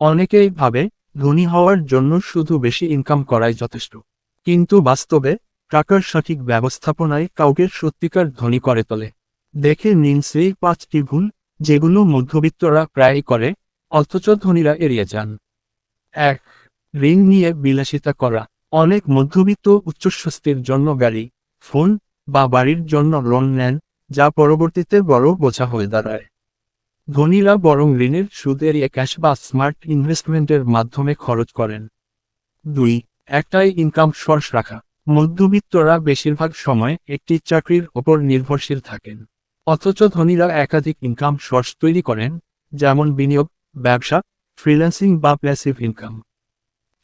অনেকেই ভাবে, ধনী হওয়ার জন্য শুধু বেশি ইনকাম করাই যথেষ্ট। কিন্তু বাস্তবে, টাকার সঠিক ব্যবস্থাপনায় কাউকে সত্যিকার ধনী করে তোলে। দেখে নিন সেই পাঁচটি ভুল যেগুলো মধ্যবিত্তরা প্রায়ই করে, অথচ ধনীরা এড়িয়ে যান। এক, ঋণ নিয়ে বিলাসিতা করা। অনেক মধ্যবিত্ত উচ্চস্বস্তির জন্য গাড়ি, ফোন বা বাড়ির জন্য লোন নেন, যা পরবর্তীতে বড় বোঝা হয়ে দাঁড়ায়। ধনীরা বরং ঋণের সুদ এড়িয়ে ক্যাশ বা স্মার্ট ইনভেস্টমেন্টের মাধ্যমে খরচ করেন। দুই, একটাই ইনকাম সোর্স রাখা। মধ্যবিত্তরা বেশিরভাগ সময় একটি চাকরির ওপর নির্ভরশীল থাকেন। অথচ ধনীরা একাধিক ইনকাম সোর্স তৈরি করেন, যেমন বিনিয়োগ, ব্যবসা, ফ্রিল্যান্সিং বা প্যাসিভ ইনকাম।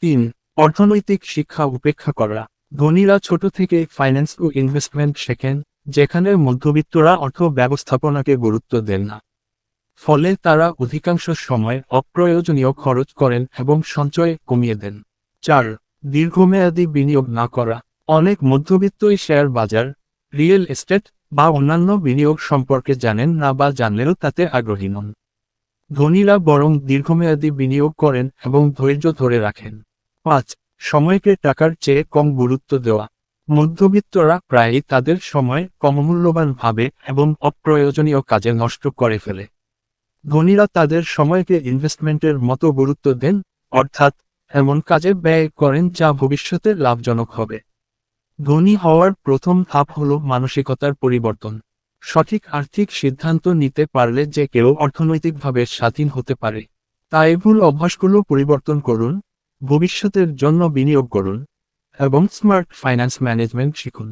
তিন, অর্থনৈতিক শিক্ষা উপেক্ষা করা। ধনীরা ছোট থেকে ফাইন্যান্স ও ইনভেস্টমেন্ট শেখেন, যেখানে মধ্যবিত্তরা অর্থ ব্যবস্থাপনাকে গুরুত্ব দেন না। ফলে তারা অধিকাংশ সময় অপ্রয়োজনীয় খরচ করেন এবং সঞ্চয় কমিয়ে দেন। চার, দীর্ঘমেয়াদী বিনিয়োগ না করা। অনেক মধ্যবিত্তই শেয়ার বাজার, রিয়েল এস্টেট বা অন্যান্য বিনিয়োগ সম্পর্কে জানেন না বা জানলেও তাতে আগ্রহী নন। ধনীরা বরং দীর্ঘমেয়াদী বিনিয়োগ করেন এবং ধৈর্য ধরে রাখেন। পাঁচ, সময়কে টাকার চেয়ে কম গুরুত্ব দেওয়া। মধ্যবিত্তরা প্রায়ই তাদের সময় কমমূল্যবান ভাবে এবং অপ্রয়োজনীয় কাজে নষ্ট করে ফেলে। ধনীরা তাদের সময়কে ইনভেস্টমেন্টের মতো গুরুত্ব দেন, অর্থাৎ এমন কাজে ব্যয় করেন যা ভবিষ্যতে লাভজনক হবে। ধনী হওয়ার প্রথম ধাপ হল মানসিকতার পরিবর্তন। সঠিক আর্থিক সিদ্ধান্ত নিতে পারলে যে কেউ অর্থনৈতিকভাবে স্বাধীন হতে পারে তাই ভুল অভ্যাসগুলো পরিবর্তন করুন, ভবিষ্যতের জন্য বিনিয়োগ করুন, এবং স্মার্ট ফাইন্যান্স ম্যানেজমেন্ট শিখুন।